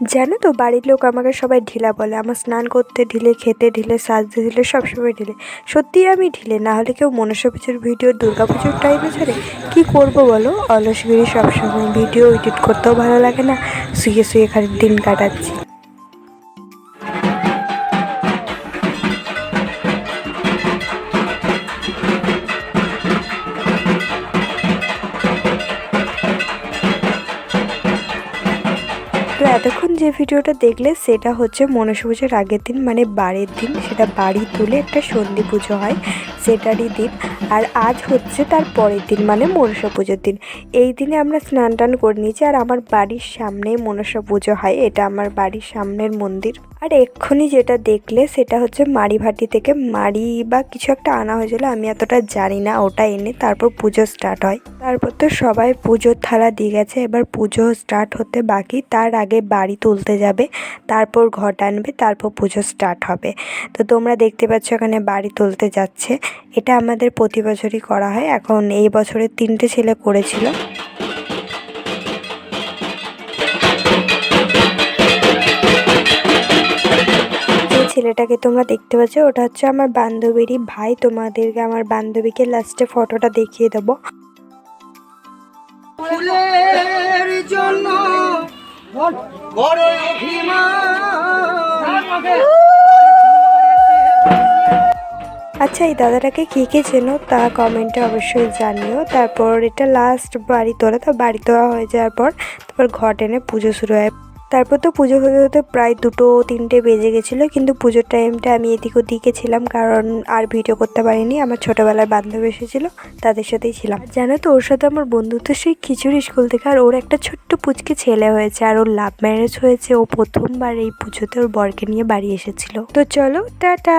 জানো তো, বাড়ির লোক আমাকে সবাই ঢিলা বলে। আমার স্নান করতে ঢিলে, খেতে ঢিলে, সাজতে ঢিলে, সবসময় ঢিলে। সত্যিই আমি ঢিলে, না হলে কেউ মনসা পুজোর ভিডিও, দুর্গা পুজোর টাইমে ছাড়ে। কী করব বলো? অলসগিরি সবসময় ভিডিও এডিট করতেও ভালো লাগে না। শুয়ে শুয়ে খালি দিন কাটাচ্ছি। তো এতক্ষণ যে ভিডিওটা দেখলে সেটা হচ্ছে মনসা পুজোর আগের দিন মানে বারের দিন। সেটা বাড়ি তুলে একটা সন্ধি পুজো হয়, সেটারই দিন। আর আজ হচ্ছে তার পরের দিন মানে মনসা পুজোর দিন। এই দিনে আমরা স্নান টান করে নিয়েছি আর আমার বাড়ির সামনেই মনসা পুজো হয়, এটা আমার বাড়ির সামনের মন্দির। আর এক্ষুনি যেটা দেখলে সেটা হচ্ছে মাড়িভাটি থেকে মাড়ি বা কিছু একটা আনা হয়েছিল, আমি এতটা জানি না, ওটা এনে তারপর পুজো স্টার্ট হয়। তারপর তো সবাই পুজোর থালা দিয়ে গেছে, এবার পুজো স্টার্ট হতে বাকি। তার আগে বাড়ি তুলতে যাবে, তারপর ঘট আনবে, তারপর পুজো স্টার্ট হবে। তো তোমরা দেখতে পাচ্ছ এখানে বাড়ি তুলতে যাচ্ছে। এটা আমাদের প্রতি বছরই করা হয়। এখন এই বছরের তিনটে ছেলে করেছিল। ছেলেটাকে তোমরা দেখতে পাচ্ছ, ওটা হচ্ছে আমার বান্ধবীরই ভাই। তোমাদেরকে, আমার বান্ধবীকে লাস্টে ফটোটা দেখিয়ে দেবো। করে আচ্ছা এই দাদাটাকে কে কে চেনো তা কমেন্টে অবশ্যই জানিও। তারপর এটা লাস্ট বাড়ি তোলা তো বাড়ি তোলা হয়ে যাওয়ার পর তারপর ঘট এনে পুজো শুরু হয়। তারপর তো পুজো হতে হতে প্রায় দুটো, তিনটে বেজে গেছিল, কিন্তু পুজোর টাইমটা আমি এদিক ওদিকে ছিলাম, কারণ আর ভিডিও করতে পারিনি। আমার ছোটোবেলার বান্ধবী এসেছিল, তাদের সাথেই ছিলাম। জানো তো, ওর সাথে আমার বন্ধুত্ব সেই খিচুড়ি স্কুল থেকে, আর ওর একটা ছোট্ট পুচকে ছেলে হয়েছে, আর ওর লাভ ম্যারেজ হয়েছে। ও প্রথমবার এই পুজোতে ওর বরকে নিয়ে বাড়ি এসেছিল। তো চলো, টাটা!